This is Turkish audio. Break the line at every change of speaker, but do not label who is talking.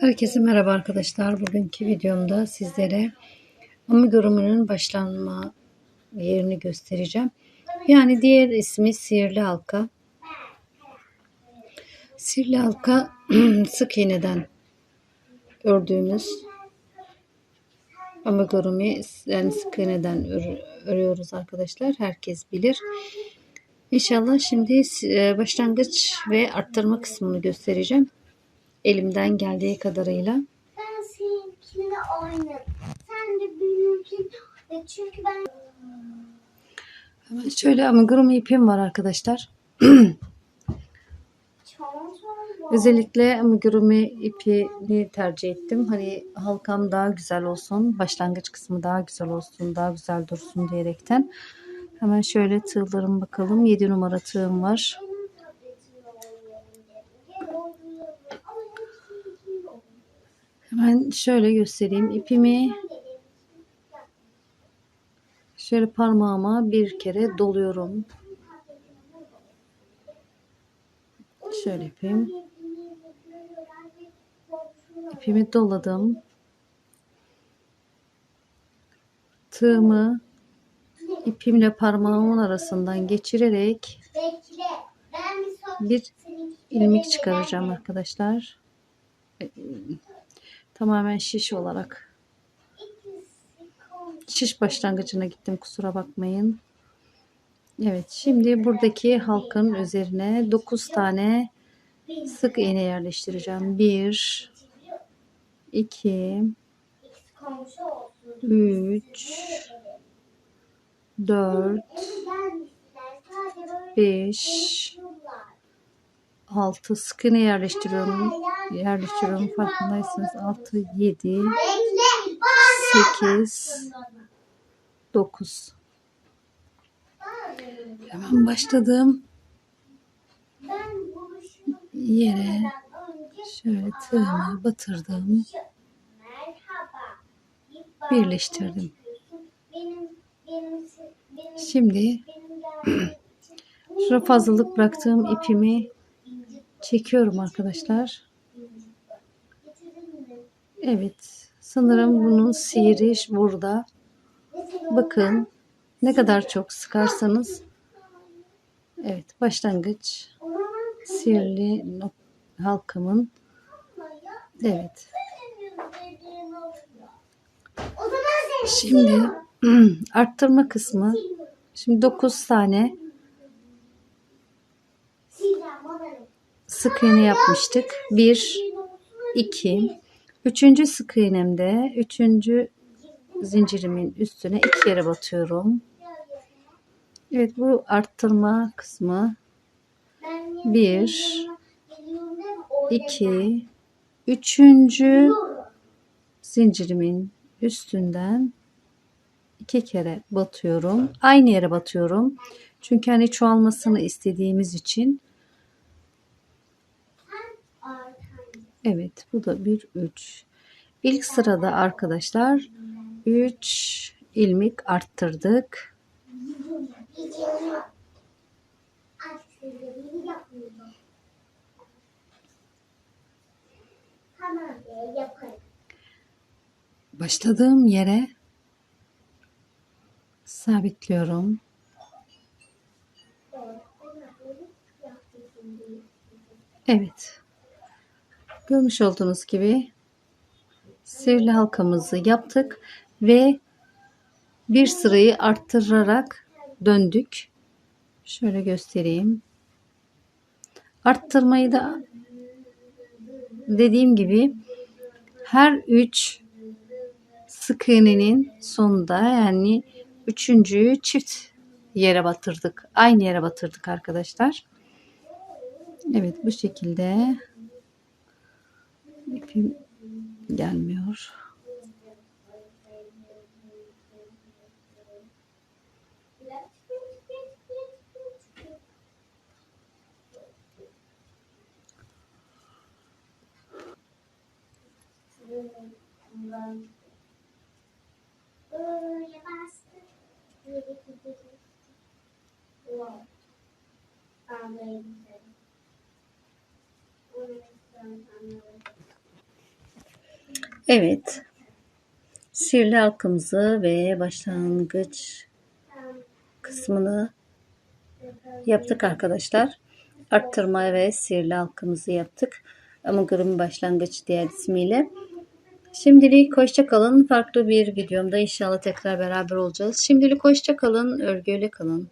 Herkese merhaba arkadaşlar. Bugünkü videomda sizlere amigurumunun başlanma yerini göstereceğim. Yani diğer ismi sihirli halka. Sihirli halka sık iğneden ördüğümüz amigurumi yani sık iğneden ör- örüyoruz arkadaşlar. Herkes bilir. İnşallah şimdi e, başlangıç ve arttırma kısmını göstereceğim. Elimden geldiği kadarıyla.
Ben seninkiyle oynarım. Sen de benimkin. E Çünkü ben
Hemen şöyle amigurumi ipim var arkadaşlar. Özellikle amigurumi ipini tercih ettim. Hani halkam daha güzel olsun, başlangıç kısmı daha güzel olsun, daha güzel dursun diyerekten. Hemen şöyle tığlarım bakalım. 7 numara tığım var. Hemen şöyle göstereyim. İpimi şöyle parmağıma bir kere doluyorum. Şöyle yapayım. İpimi doladım. Tığımı ipimle parmağımın arasından geçirerek
bir
ilmek çıkaracağım arkadaşlar. Tamamen şiş olarak. Şiş başlangıcına gittim kusura bakmayın. Evet şimdi buradaki halkanın üzerine 9 tane sık iğne yerleştireceğim. 1 2
komşu olsun.
3 4
Gelmişler. Sadece böyle
5
konuşurlar.
6 sık iğne yerleştiriyorum. Yerleştiriyorum farkındaysanız 6 7
Bekle. Bana.
8 9 Hemen
buluşmak
yere şöyle tığımı batırdım. Birleştirdim. Şimdi şurada fazlalık bıraktığım ipimi çekiyorum arkadaşlar. Evet. Sanırım bunun sihiri burada. Bakın ne kadar çok sıkarsanız evet başlangıç sihirli halkamın evet. Şimdi arttırma kısmı şimdi 9 tane sık yapmıştık. 1 2 Üçüncü sık iğnemde üçüncü zincirimin üstüne iki kere batıyorum. Evet bu arttırma kısmı
Ben
Bir,
geliyorum değil mi? O
2 üçüncü zincirimin üstünden iki kere batıyorum. Aynı yere batıyorum. Çünkü hani çoğalmasını istediğimiz için. Evet bu da bir üç. İlk sırada arkadaşlar 3 ilmek arttırdık. Başladığım yere sabitliyorum. Evet. Görmüş olduğunuz gibi sihirli halkamızı yaptık ve bir sırayı arttırarak döndük. Şöyle göstereyim. Arttırmayı da dediğim gibi her üç sık iğnenin sonunda yani üçüncüyü çift yere batırdık. Aynı yere batırdık arkadaşlar. Evet bu şekilde ipim gelmiyor.
Böyle bastı.
Evet. Sihirli halkamızı ve başlangıç kısmını yaptık arkadaşlar. Arttırma ve sihirli halkamızı yaptık. Amigurumi başlangıç diğer ismiyle. Şimdilik hoşça kalın. Farklı bir videomda inşallah tekrar beraber olacağız. Şimdilik hoşça kalın. Örgüyle kalın.